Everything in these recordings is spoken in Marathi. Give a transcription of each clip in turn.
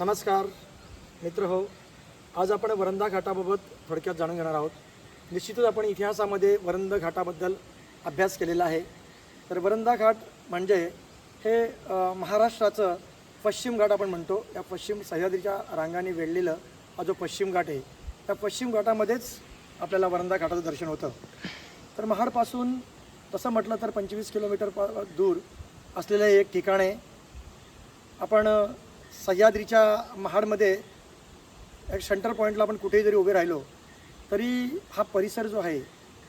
नमस्कार मित्र हो. आज आपण वरंदा घाटाबाबत थोडक्यात जाणून घेणार आहोत. निश्चितच आपण इतिहासामध्ये वरंद घाटाबद्दल अभ्यास केलेला आहे. तर वरंदा घाट म्हणजे हे महाराष्ट्राचं पश्चिम घाट आपण म्हणतो. या पश्चिम सह्याद्रीच्या रांगाने वेढलेलं हा जो पश्चिम घाट आहे त्या पश्चिम घाटामध्येच आपल्याला वरंदा घाटाचं दर्शन होतं. तर महाडपासून तसं म्हटलं तर पंचवीस किलोमीटर पा दूर असलेलं एक ठिकाण आहे. आपण सह्याद्रीच्या महाडमध्ये एक सेंटर पॉईंटला आपण कुठेही जरी उभे राहिलो तरी हा परिसर जो आहे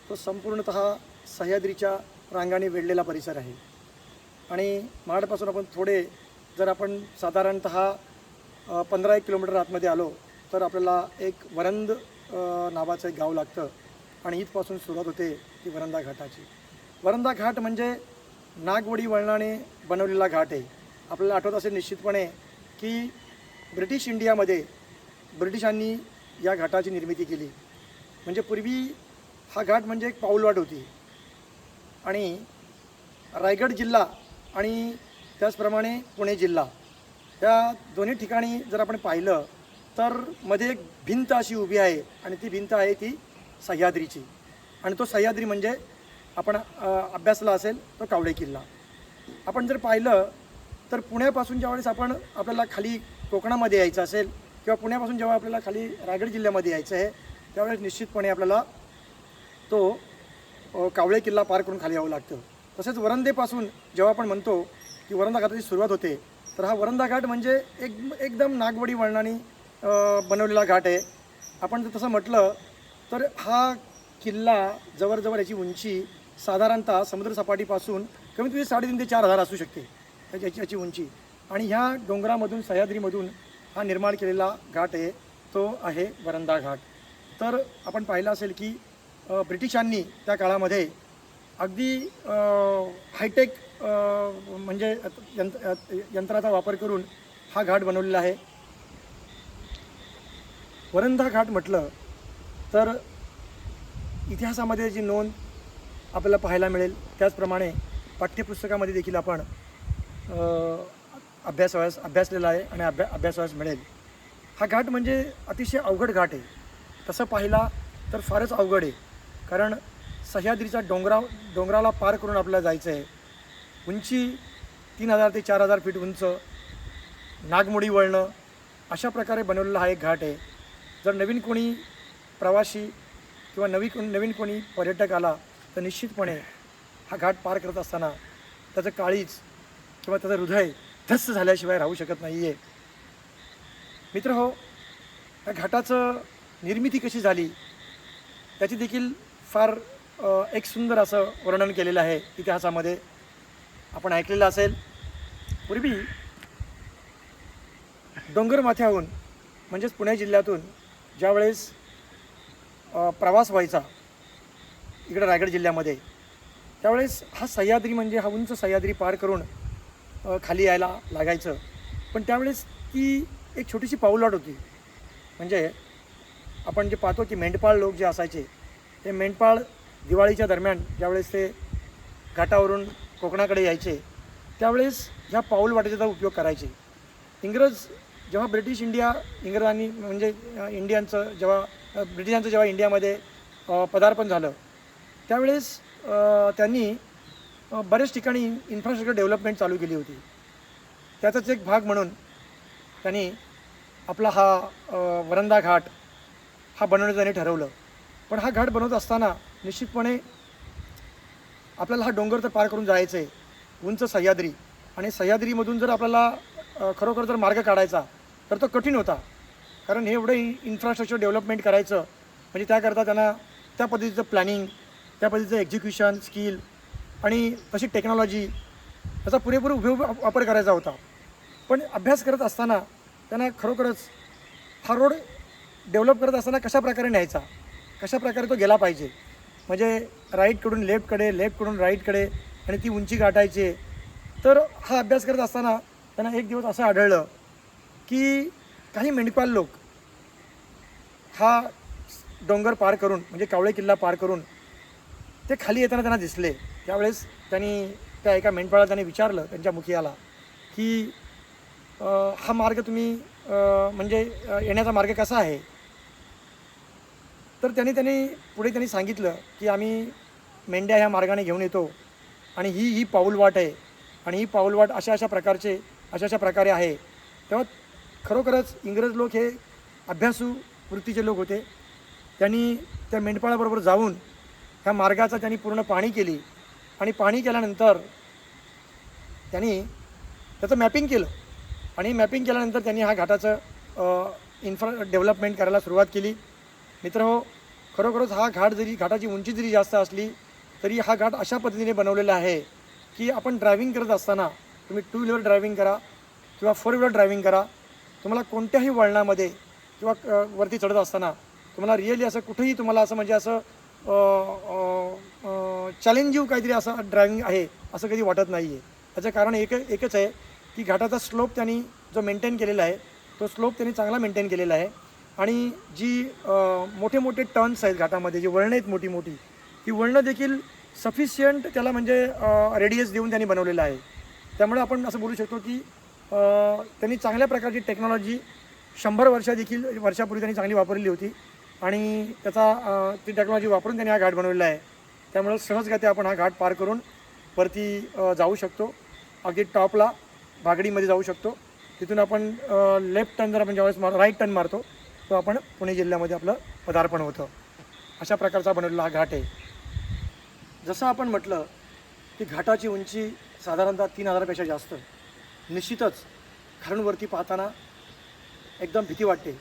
तो संपूर्णत सह्याद्रीच्या रांगाने वेढलेला परिसर आहे. आणि महाडपासून आपण थोडे जर आपण साधारणत पंधरा एक किलोमीटर आतमध्ये आलो तर आपल्याला एक वरंद नावाचं एक गाव लागतं. आणि इथपासून सुरुवात होते ती वरंदा घाटाची. वरंदा घाट म्हणजे नागवडी वळणाने बनवलेला घाट आहे. आपल्याला आठवत असेल निश्चितपणे की ब्रिटिश इंडियामध्ये ब्रिटिशांनी या घाटाची निर्मिती केली. म्हणजे पूर्वी हा घाट म्हणजे एक पाऊलवाट होती. आणि रायगड जिल्हा आणि त्याचप्रमाणे पुणे जिल्हा या दोन्ही ठिकाणी जर आपण पाहिलं तर मध्ये एक भिंत अशी उभी आहे आणि ती भिंत आहे ती सह्याद्रीची. आणि तो सह्याद्री म्हणजे आपण अभ्यासला असेल तो कावळे किल्ला. आपण जर पाहिलं तर पुण्यापासून ज्यावेळेस आपण आपल्याला खाली कोकणामध्ये यायचं असेल किंवा पुण्यापासून जेव्हा आपल्याला खाली रायगड जिल्ह्यामध्ये यायचं आहे त्यावेळेस निश्चितपणे आपल्याला तो कावळे किल्ला पार करून खाली यावं लागतं. तसेच वरंदेपासून जेव्हा आपण म्हणतो की वरंदा घाटाची सुरुवात होते तर हा वरंदा घाट म्हणजे एक एकदम नागवडी वळणाने बनवलेला घाट आहे. आपण जर तसं म्हटलं तर हा किल्ला जवळजवळ याची उंची साधारणतः समुद्रसपाटीपासून कमीत कमी साडेतीन ते चार हजार असू शकते. याची याची उंची. आणि ह्या डोंगरामधून सह्याद्रीमधून हा निर्माण केलेला घाट आहे तो आहे वरंदा घाट. तर आपण पाहिलं असेल की ब्रिटिशांनी त्या काळामध्ये अगदी हायटेक म्हणजे यंत्र यंत्राचा वापर करून हा घाट बनवलेला आहे. वरंदा घाट म्हटलं तर इतिहासामध्ये जी नोंद आपल्याला पाहायला मिळेल त्याचप्रमाणे पाठ्यपुस्तकामध्ये देखील आपण अभ्यास व्हायस अभ्यासलेला आहे आणि अभ्या अभ्यास व्हायस मिळेल. हा घाट म्हणजे अतिशय अवघड घाट आहे. तसं पाहिला तर फारच अवघड आहे. कारण सह्याद्रीचा डोंगरा डोंगराला पार करून आपल्याला जायचं आहे उंची तीन हजार ते चार हजार फीट उंच. नागमोडी वळणं. अशा प्रकारे बनवलेला हा एक घाट आहे. जर नवीन कोणी प्रवासी किंवा नवी नवीन कोणी पर्यटक आला तर निश्चितपणे हा घाट पार करत असताना त्याचं काळीच किंवा त्याचं हृदय धस्स झाल्याशिवाय राहू शकत नाही आहे मित्र हो या घाटाचं निर्मिती कशी झाली? त्याची देखील फार एक सुंदर असं वर्णन केलेलं आहे इतिहासामध्ये. आपण ऐकलेलं असेल. पूर्वी डोंगरमाथ्याहून म्हणजेच पुणे जिल्ह्यातून ज्यावेळेस प्रवास व्हायचा इकडं रायगड जिल्ह्यामध्ये त्यावेळेस हा सह्याद्री म्हणजे हा उंच सह्याद्री पार करून खाली यायला लागायचं. पण त्यावेळेस ती एक छोटीशी पाऊलवाट होती. म्हणजे आपण जे पाहतो की मेंढपाळ लोक जे असायचे ते मेंढपाळ दिवाळीच्या दरम्यान ज्यावेळेस ते घाटावरून कोकणाकडे यायचे त्यावेळेस ह्या पाऊल वाटेचा उपयोग करायचे. इंग्रज जेव्हा ब्रिटिश इंडिया इंग्रजांनी म्हणजे अ, इंडियनचं जेव्हा ब्रिटिशांचं जेव्हा इंडियामध्ये पदार्पण झालं त्यावेळेस त्यांनी बऱ्याच ठिकाणी इन्फ्रास्ट्रक्चर डेव्हलपमेंट चालू केली होती. त्याचाच एक भाग म्हणून त्यांनी आपला हा वरंदा घाट हा बनवण्याचं त्यांनी ठरवलं. पण हा घाट बनवत असताना निश्चितपणे आपल्याला हा डोंगर तर पार करून जायचं आहे उंच सह्याद्री आणि सह्याद्रीमधून जर आपल्याला खरोखर जर मार्ग काढायचा तर तो कठीण होता. कारण हे एवढं इन्फ्रास्ट्रक्चर डेव्हलपमेंट करायचं म्हणजे त्याकरता त्यांना त्या पद्धतीचं प्लॅनिंग त्या पद्धतीचं एक्झिक्युशन स्किल आणि तशी टेक्नॉलॉजी त्याचा पुरेपूर उपयोग वापर करायचा होता. पण अभ्यास करत असताना त्यांना खरोखरच हा रोड डेव्हलप करत असताना कशाप्रकारे न्यायचा? कशा प्रकारे तो गेला पाहिजे? म्हणजे राईटकडून लेफ्टकडे लेफ्टकडून राईटकडे आणि ती उंची गाठायची. तर हा अभ्यास करत असताना त्यांना एक दिवस असं आढळलं की काही मेंढपाल लोक हा डोंगर पार करून म्हणजे कावळे किल्ला पार करून ते खाली येताना त्यांना दिसले. त्यावेळेस त्यांनी त्या एका मेंढपाळाला त्यांनी विचारलं त्यांच्या मुखियाला की हा मार्ग तुम्ही म्हणजे येण्याचा मार्ग कसा आहे? तर त्यांनी त्यांनी पुढे त्यांनी सांगितलं की आम्ही मेंढ्या ह्या मार्गाने घेऊन येतो आणि ही ही पाऊलवाट आहे आणि ही पाऊलवाट अशा अशा प्रकारचे अशा अशा प्रकारे आहे. तेव्हा खरोखरच इंग्रज लोक हे अभ्यासू वृत्तीचे लोक होते. त्यांनी त्या मेंढपाळाबरोबर जाऊन ह्या मार्गाचा त्यांनी पूर्ण पाणी केली. आणि पाणी केल्यानंतर त्यांनी त्याचं मॅपिंग केलं. आणि मॅपिंग केल्यानंतर त्यांनी हा घाटाचं इन्फ्रा डेव्हलपमेंट करायला सुरुवात केली. मित्र हो खरोखरच हा घाट जरी घाटाची उंची जरी जास्त असली तरी हा घाट अशा पद्धतीने बनवलेला आहे की आपण ड्रायव्हिंग करत असताना तुम्ही टू व्हीलर ड्रायव्हिंग करा किंवा फोर व्हीलर ड्रायव्हिंग करा. तुम्हाला कोणत्याही वळणामध्ये किंवा वरती चढत असताना तुम्हाला रिअली असं कुठेही तुम्हाला असं म्हणजे असं चॅलेंजिव काहीतरी असं ड्रायव्हिंग आहे असं कधी वाटत नाही आहे त्याचं कारण एक एकच आहे की घाटाचा स्लोप त्यांनी जो मेंटेन केलेला आहे तो स्लोप त्यांनी चांगला मेंटेन केलेला आहे. आणि जी मोठे मोठे टर्न्स आहेत घाटामध्ये जी वळणं आहेत मोठी मोठी ती वळणं देखील सफिशियंट त्याला म्हणजे रेडियस देऊन त्यांनी बनवलेलं आहे. त्यामुळे आपण असं बोलू शकतो की त्यांनी चांगल्या प्रकारची टेक्नॉलॉजी शंभर वर्षादेखील वर्षापूर्वी त्यांनी चांगली वापरलेली होती. आणि त्याचा ती टेक्नॉलॉजी वापरून त्यांनी हा घाट बनवलेला आहे. त्यामुळं सहजगत्या आपण हा घाट पार करून वरती जाऊ शकतो. अगदी टॉपला भागडीमध्ये जाऊ शकतो. तिथून आपण लेफ्ट टर्न जर आपण ज्यावेळेस मार राईट टर्न मारतो तो आपण पुणे जिल्ह्यामध्ये आपलं पदार्पण होतं. अशा प्रकारचा बनवलेला हा घाट आहे. जसं आपण म्हटलं की घाटाची उंची साधारणतः तीन हजारापेक्षा जास्त. निश्चितच खालूनवरती पाहताना एकदम भीती वाटते.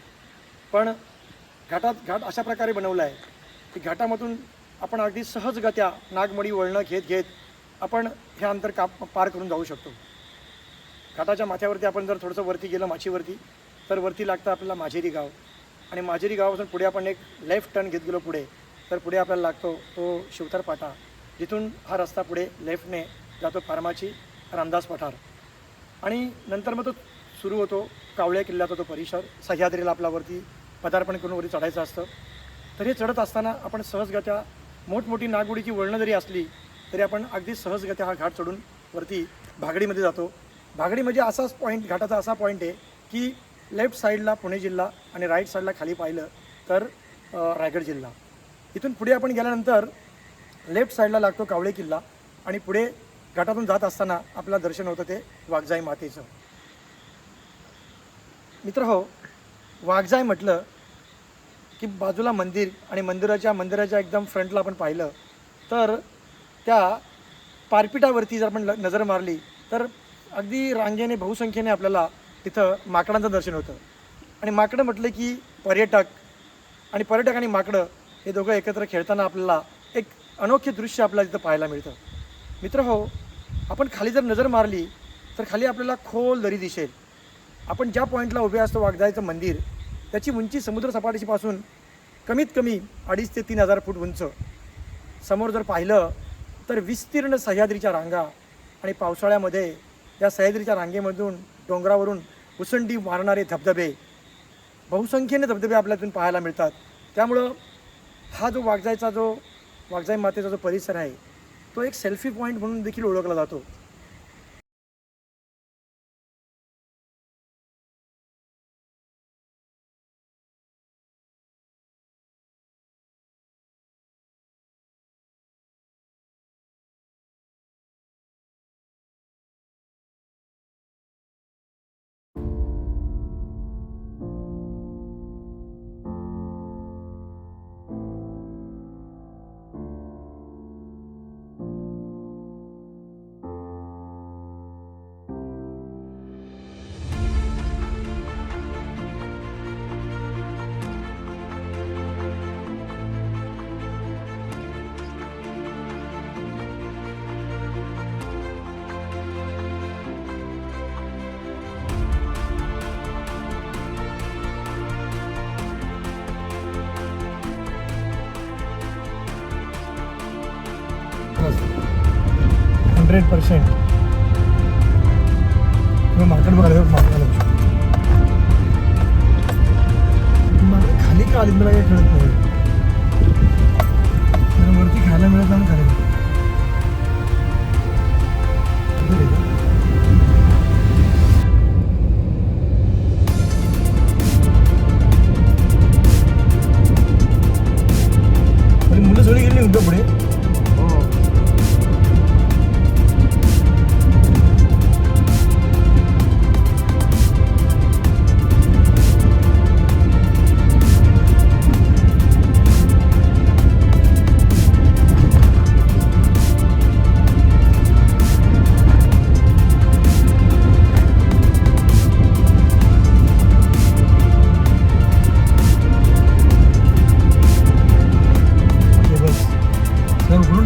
पण घाटात घाट अशा प्रकारे बनवला आहे की घाटामधून आपण अगदी सहजगत्या नागमडी वळणं घेत घेत आपण हे अंतर का पार करून जाऊ शकतो. घाटाच्या माथ्यावरती आपण जर थोडंसं वरती गेलं माचीवरती तर वरती लागतं आपल्याला माझेरी गाव. आणि माझेरी गावापासून पुढे आपण एक लेफ्ट टर्न घेत गेलो पुढे तर पुढे आपल्याला लागतो तो शिवतर पाटा. जिथून हा रस्ता पुढे लेफ्टने जातो फार्माची रामदास पठार. आणि नंतर मग तो सुरू होतो कावळ्या किल्ल्याचा तो परिसर. सह्याद्रीला आपल्यावरती पदार्पण करून वरती चढायचं असतं. तर हे चढत असताना आपण सहजगत्या मोठमोठी नागवडीची वळणं जरी असली तरी आपण अगदी सहजगत्या हा घाट चढून वरती भागडीमध्ये जातो. भागडी म्हणजे असाच पॉईंट घाटाचा असा पॉईंट आहे की लेफ्ट साईडला पुणे जिल्हा आणि राईट साईडला खाली पाहिलं तर रायगड जिल्हा. इथून पुढे आपण गेल्यानंतर लेफ्ट साईडला लागतो कावळे किल्ला आणि पुढे घाटातून जात असताना आपल्याला दर्शन होतं ते वाघजाई मातेचं. मित्र हो वाघजाई म्हटलं की बाजूला मंदिर आणि मंदिराच्या मंदिराच्या एकदम फ्रंटला आपण पाहिलं तर त्या पारपिटावरती जर आपण ल- नजर मारली तर अगदी रांगेने बहुसंख्येने आपल्याला तिथं माकडांचं दर्शन होतं. आणि माकडं म्हटलं की पर्यटक आणि पर्यटक आणि माकडं हे दोघं एकत्र खेळताना आपल्याला एक अनोखे दृश्य आपल्याला तिथं पाहायला मिळतं. मित्र हो आपण खाली जर नजर मारली तर खाली आपल्याला खोल दरी दिसेल. आपण ज्या पॉईंटला उभे असतो वागदायचं मंदिर त्याची उंची समुद्र सपाटीपासून कमीत कमी अडीच ते तीन हजार फूट उंच. समोर जर पाहिलं तर विस्तीर्ण सह्याद्रीच्या रांगा आणि पावसाळ्यामध्ये या सह्याद्रीच्या रांगेमधून डोंगरावरून उसंडी मारणारे धबधबे बहुसंख्येने धबधबे आपल्यातून पाहायला मिळतात. त्यामुळं हा जो वाघजाईचा जो वागजाई मातेचा जो परिसर आहे तो एक सेल्फी पॉईंट म्हणून देखील ओळखला जातो. हंड्रेड पर्सेंट मार्केट बघायला मार्केट खाली का आली मला काही कळत नाही.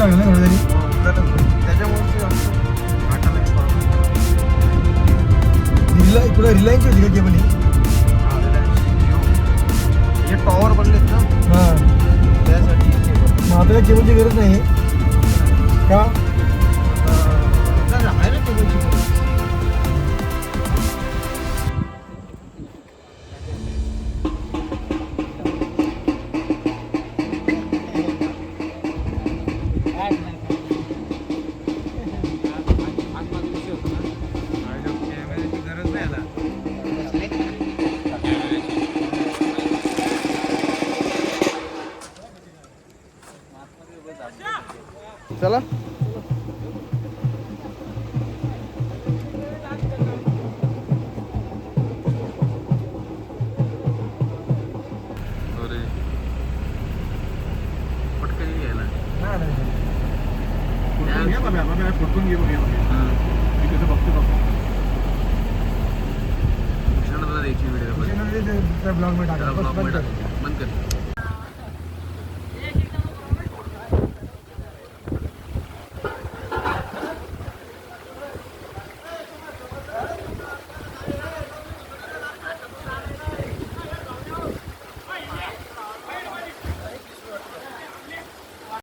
लागेल ना थोडं तरी हो, रिलाय तुला रिलायन्स होती का केबल हे? टॉवर बनलेत ना. हां. त्यासाठी मग आपल्याला केबलची गरज नाही. का? बस बंदमध्ये कर. बंद कर.